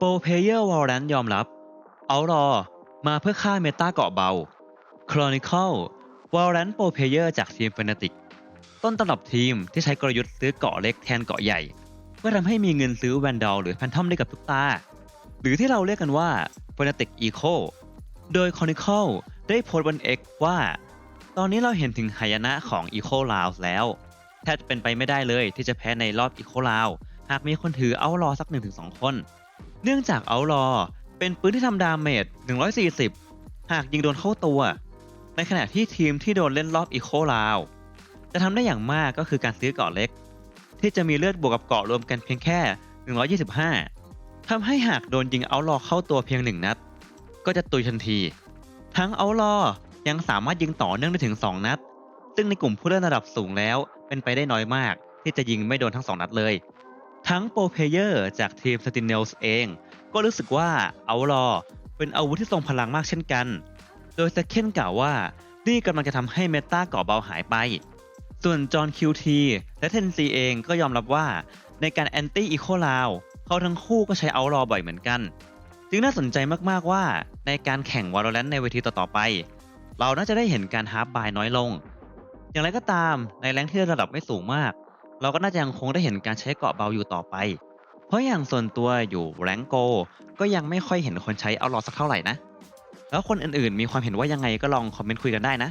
โปรเพเยอร์วอลเลนยอมรับ เอารอ มาเพื่อฆ่าเมตาเกาะเบา Chronicle วอลเลนโปรเพเยอร์จากทีม Fnatic ต้นตำรับทีมที่ใช้กลยุทธ์ซื้อเกาะเล็กแทนเกาะใหญ่ เพื่อทำให้มีเงินซื้อแวนดอลหรือแพนทอมได้กับทุกตา หรือที่เราเรียกกันว่า Fnatic Eco โดย Chronicle ได้โพสต์บน X ว่า ตอนนี้เราเห็นถึงหายนะของ Eco l o u แล้ว แทบจะเป็นไปไม่ได้เลยที่จะแพ้ในรอบ Eco l o u หากมีคนถือเอารอสัก 1-2 คน เนื่องจากเอารอเป็นปืนที่ทำดาเมจ 140 หากยิงโดนเข้าตัว ในขณะที่ทีมที่โดนเล่นรอบ Eco l o u จะทำได้อย่างมากก็คือการซื้อเกาะเล็ก ที่จะมีเลือดบวกกับเกาะรวมกันเพียงแค่ 125 ทำให้หากโดนยิงเอารอเข้าตัวเพียงหนึ่งนัด ก็จะตุยทันที ทั้งเอารอยังสามารถยิงต่อเนื่องได้ถึง 2 นัด ซึ่งในกลุ่มผู้เล่นระดับสูงแล้วเป็นไปได้น้อยมาก ที่จะยิงไม่โดนทั้ง 2 นัดเลย ทั้งโปรเพเยอร์จากทีม Sentinels เอง ก็รู้สึกว่าเอารอเป็นอาวุธที่ทรงพลังมากเช่นกัน โดยสเคนกล่าวว่า นี่กำลังจะทำให้เมตาเกาะเบาหายไป ส่วนจอห์นคิวทีและเทนซีเองก็ยอมรับว่าในการแอนตี้อีโคลาวเขาทั้งคู่ก็ใช้เอารอบ่อยเหมือนกัน จึงน่าสนใจมากๆว่าในการแข่งวอลเลนในเวทีต่อๆไป เราน่าจะได้เห็นการฮาร์ปบายน้อยลง อย่างไรก็ตามในแรงที่ระดับไม่สูงมาก เราก็น่าจะยังคงได้เห็นการใช้เกาะเบาอยู่ต่อไป เพราะอย่างส่วนตัวอยู่แรงโก ก็ยังไม่ค่อยเห็นคนใช้เอาลอสักเท่าไหร่นะ แล้วคนอื่นๆ มีความเห็นว่ายังไงก็ลองคอมเมนต์คุยกันได้นะ